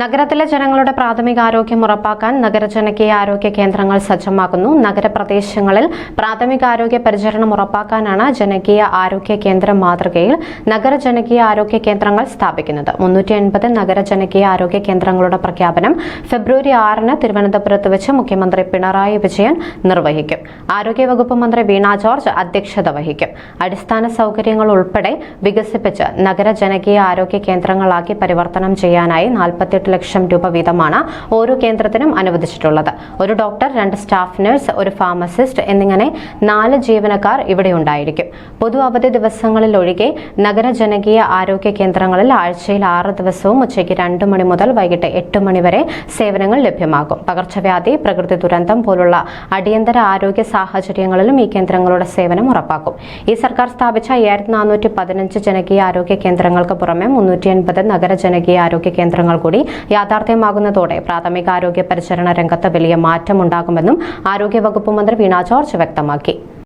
നഗരത്തിലെ ജനങ്ങളുടെ പ്രാഥമിക ആരോഗ്യം ഉറപ്പാക്കാൻ നഗരജനകീയ ആരോഗ്യ കേന്ദ്രങ്ങൾ സജ്ജമാക്കുന്നു. നഗരപ്രദേശങ്ങളിൽ പ്രാഥമിക ആരോഗ്യ പരിചരണം ഉറപ്പാക്കാനാണ് ജനകീയ ആരോഗ്യ കേന്ദ്ര മാതൃകയിൽ നഗരജനകീയ ആരോഗ്യ കേന്ദ്രങ്ങൾ സ്ഥാപിക്കുന്നത്. മുന്നൂറ്റി എൺപത് നഗരജനകീയ ആരോഗ്യ കേന്ദ്രങ്ങളുടെ പ്രഖ്യാപനം ഫെബ്രുവരി ആറിന് തിരുവനന്തപുരത്ത് വെച്ച് മുഖ്യമന്ത്രി പിണറായി വിജയൻ നിർവഹിക്കും. ആരോഗ്യവകുപ്പ് മന്ത്രി വീണ ജോർജ് അധ്യക്ഷത വഹിക്കും. അടിസ്ഥാന സൗകര്യങ്ങൾ ഉൾപ്പെടെ വികസിപ്പിച്ച് നഗര ജനകീയ ആരോഗ്യ കേന്ദ്രങ്ങളാക്കി പരിവർത്തനം ചെയ്യാനായി നാൽപ്പത്തിയെട്ട് ലക്ഷം രൂപ വീതമാണ് ഓരോ കേന്ദ്രത്തിനും അനുവദിച്ചിട്ടുള്ളത്. ഒരു ഡോക്ടർ രണ്ട് സ്റ്റാഫ് നഴ്സ് ഒരു ഫാർമസിസ്റ്റ് എന്നിങ്ങനെ നാല് ജീവനക്കാർ ഇവിടെ ഉണ്ടായിരിക്കും. പൊതു അവധി ദിവസങ്ങളിൽ ഒഴികെ നഗര ജനകീയ ആരോഗ്യ കേന്ദ്രങ്ങളിൽ ആഴ്ചയിൽ ആറ് ദിവസവും ഉച്ചയ്ക്ക് രണ്ട് മണി മുതൽ വൈകിട്ട് എട്ട് മണി വരെ സേവനങ്ങൾ ലഭ്യമാകും. പകർച്ചവ്യാധി പ്രകൃതി ദുരന്തം പോലുള്ള അടിയന്തര ആരോഗ്യ സാഹചര്യങ്ങളിലും ഈ കേന്ദ്രങ്ങളുടെ സേവനം ഉറപ്പാക്കും. ഈ സർക്കാർ സ്ഥാപിച്ച അയ്യായിരത്തി നാനൂറ്റി പതിനഞ്ച് ജനകീയ ആരോഗ്യ കേന്ദ്രങ്ങൾക്ക് പുറമെ മുന്നൂറ്റി എൺപത് നഗര ജനകീയ ആരോഗ്യ കേന്ദ്രങ്ങൾ കൂടി യാഥാർത്ഥ്യമാകുന്നതോടെ പ്രാഥമിക ആരോഗ്യ പരിചരണ രംഗത്ത് വലിയ മാറ്റമുണ്ടാകുമെന്നും ആരോഗ്യവകുപ്പ് മന്ത്രി വീണ ജോർജ് വ്യക്തമാക്കി.